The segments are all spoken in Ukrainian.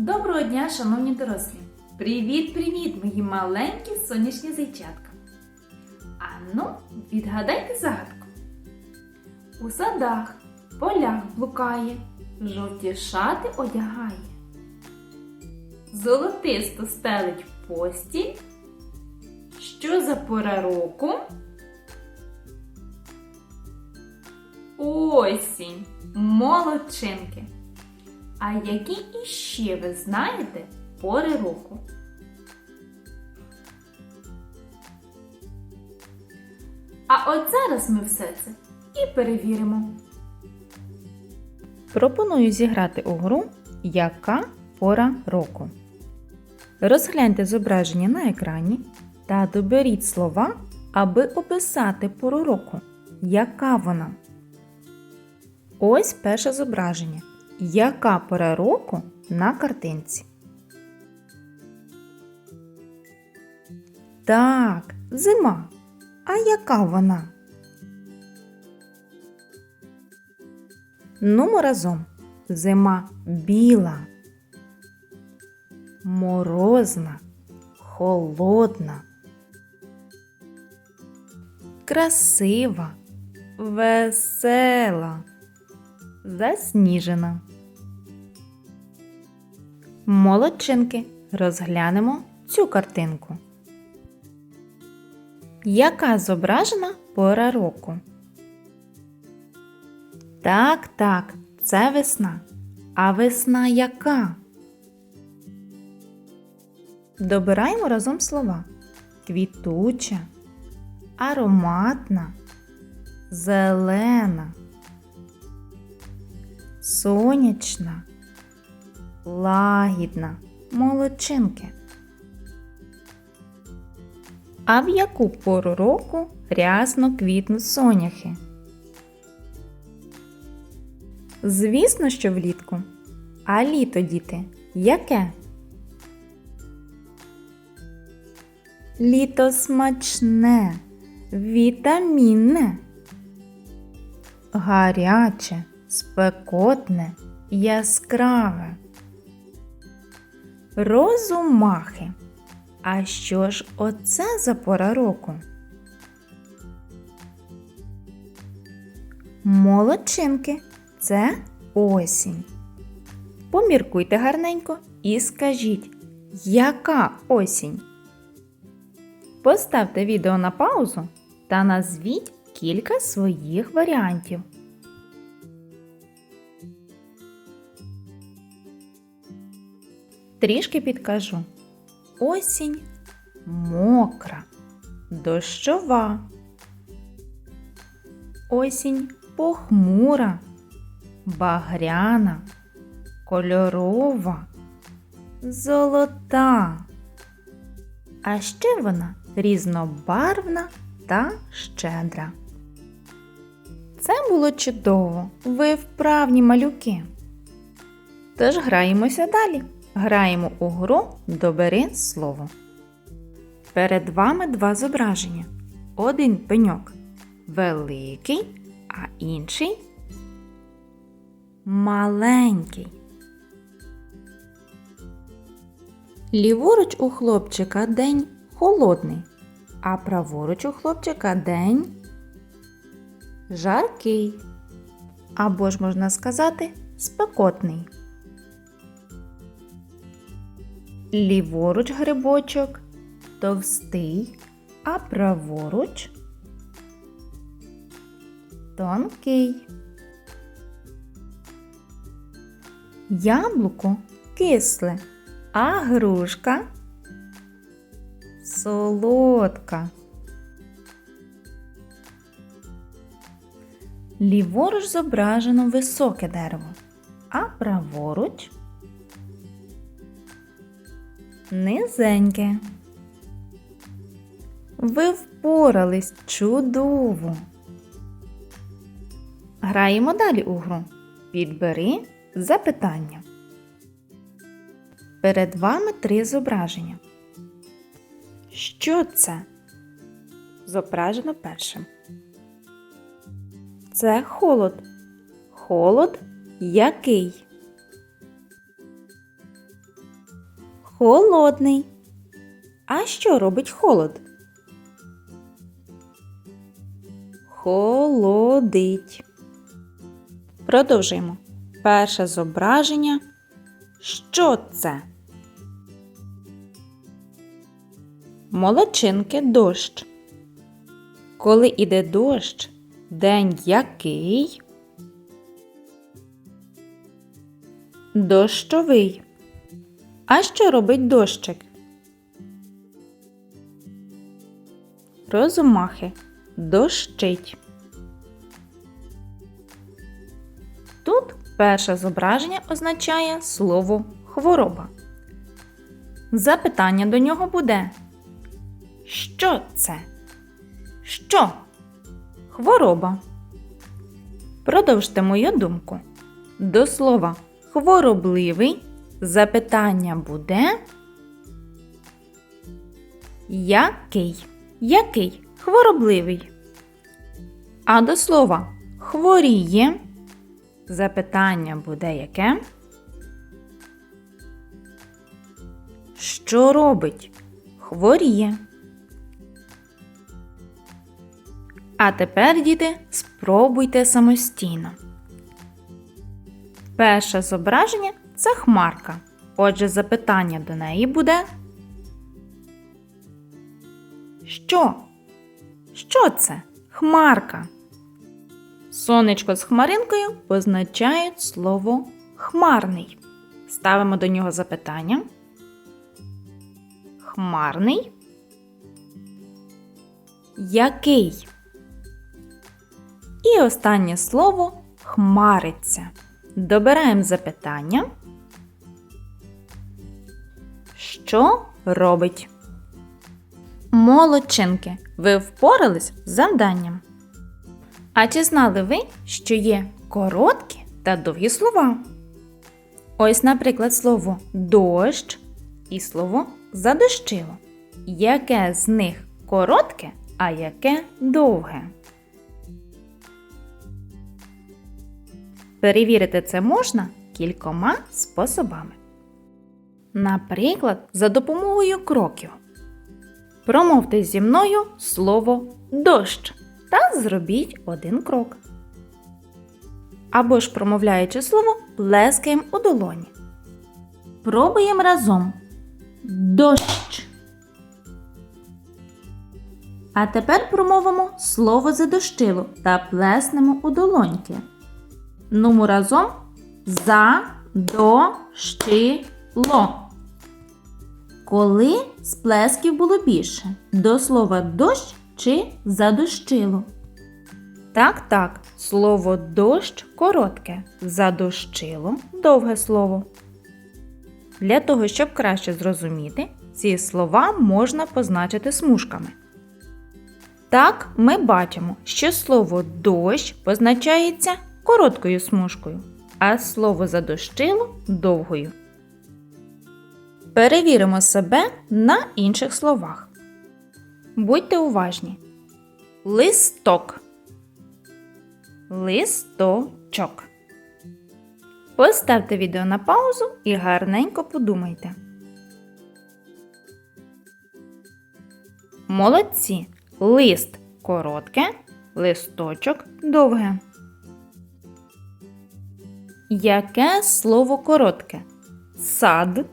Доброго дня, шановні дорослі! Привіт-привіт, мої маленькі сонячні зайчатка! А ну, відгадайте загадку. У садах, полях блукає, жовті шати одягає. Золотисто стелить постіль. Що за пора року? Осінь, молодчинки. А які іще ви знаєте пори року? А от зараз ми все це і перевіримо. Пропоную зіграти у гру Яка пора року. Розгляньте зображення на екрані та доберіть слова, аби описати пору року. Яка вона? Ось перше зображення. Яка пора року на картинці? Так, зима. А яка вона? Нумо разом. Зима біла, морозна, холодна, красива, весела, засніжена. Молодчинки, розглянемо цю картинку. Яка зображена пора року? Так, так, це весна. А весна яка? Добираємо разом слова. Квітуча, ароматна, зелена, сонячна, лагідна, молодчинки. А в яку пору року рясно квітнуть соняхи? Звісно, що влітку. А літо, діти, яке? Літо смачне, вітамінне, гаряче, спекотне, яскраве. Розумахи. А що ж оце за пора року? Молодчинки, це осінь. Поміркуйте гарненько і скажіть, яка осінь? Поставте відео на паузу та назвіть кілька своїх варіантів. Трішки підкажу. Осінь мокра, дощова. Осінь похмура, багряна, кольорова, золота. А ще вона різнобарвна та щедра. Це було чудово, ви вправні малюки. Тож граємося далі. Граємо у гру Добери слово. Перед вами два зображення. Один пеньок великий, а інший маленький. Ліворуч у хлопчика день холодний, а праворуч у хлопчика день жаркий. Або ж можна сказати спекотний. Ліворуч грибочок товстий, а праворуч тонкий. Яблуко кисле, а грушка солодка. Ліворуч зображено високе дерево, а праворуч низеньке. Ви впорались чудово. Граємо далі у гру. Підбери запитання. Перед вами три зображення. Що це? Зображено першим. Це холод. Холод який? Холодний. А що робить холод? Холодить. Продовжуємо. Перше зображення. Що це? Молодчинки дощ. Коли іде дощ, день який? Дощовий. А що робить дощик? Розумахи. Дощить. Тут перше зображення означає слово хвороба. Запитання до нього буде. Що це? Що? Хвороба. Продовжте мою думку. До слова хворобливий запитання буде. Який? Який? Хворобливий. А до слова хворіє запитання буде яке? Що робить? Хворіє. А тепер, діти, спробуйте самостійно. Перше зображення це хмарка. Отже, запитання до неї буде. Що? Що це? Хмарка. Сонечко з хмаринкою позначають слово хмарний. Ставимо до нього запитання. Хмарний. Який? І останнє слово хмариться. Добираємо запитання. Що робить? Молодчинки, ви впорались з завданням. А чи знали ви, що є короткі та довгі слова? Ось, наприклад, слово дощ і слово задощило. Яке з них коротке, а яке довге? Перевірити це можна кількома способами. Наприклад, за допомогою кроків. Промовте зі мною слово дощ та зробіть один крок. Або ж промовляючи слово, плескаємо у долоні. Пробуємо разом. Дощ. А тепер промовимо слово задощило та плеснемо у долоньки. Нуму разом за до щи ло. Коли сплесків було більше? До слова дощ чи задощило? Так, так, слово дощ коротке, задощило довге слово. Для того, щоб краще зрозуміти, ці слова можна позначити смужками. Так, ми бачимо, що слово дощ позначається короткою смужкою, а слово задощило довгою. Перевіримо себе на інших словах. Будьте уважні. Листок. Листочок. Поставте відео на паузу і гарненько подумайте. Молодці. Лист коротке, листочок довге. Яке слово коротке? Сад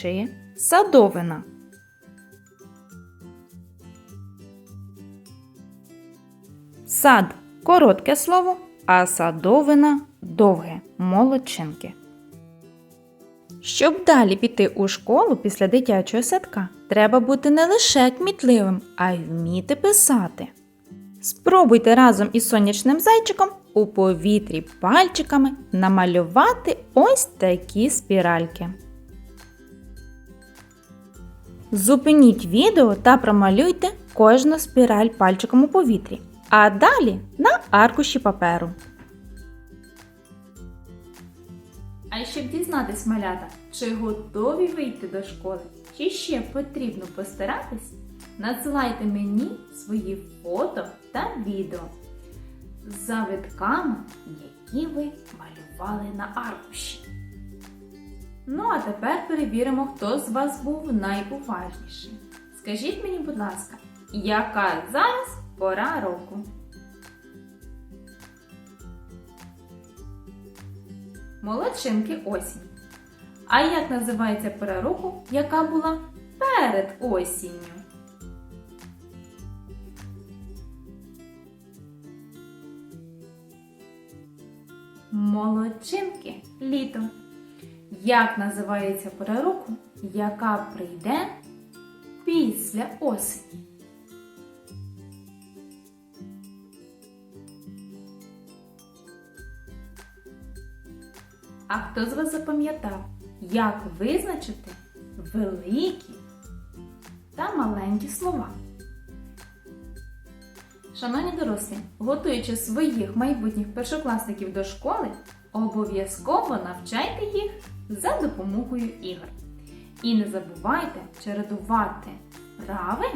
чи садовина? Сад коротке слово, а садовина довге молодчинки. Щоб далі піти у школу після дитячого садка, треба бути не лише кмітливим, а й вміти писати. Спробуйте разом із сонячним зайчиком у повітрі пальчиками намалювати ось такі спіральки. Зупиніть відео та промалюйте кожну спіраль пальчиком у повітрі, а далі на аркуші паперу. А щоб дізнатись, малята, чи готові вийти до школи, чи ще потрібно постаратись, надсилайте мені свої фото та відео з завитками, які ви малювали на аркуші. Ну а тепер перевіримо, хто з вас був найуважніший. Скажіть мені, будь ласка, яка зараз пора року? Молодчинки осінь. А як називається пора року, яка була перед осінню? Молодчинки літо. Як називається пора року, яка прийде після осені? А хто з вас запам'ятав, як визначити великі та маленькі слова? Шановні дорослі, готуючи своїх майбутніх першокласників до школи, обов'язково навчайте їх за допомогою ігор. І не забувайте чередувати вправи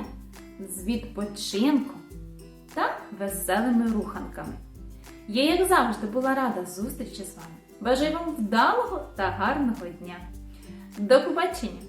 з відпочинком та веселими руханками. Я, як завжди, була рада зустрічі з вами. Бажаю вам вдалого та гарного дня. До побачення!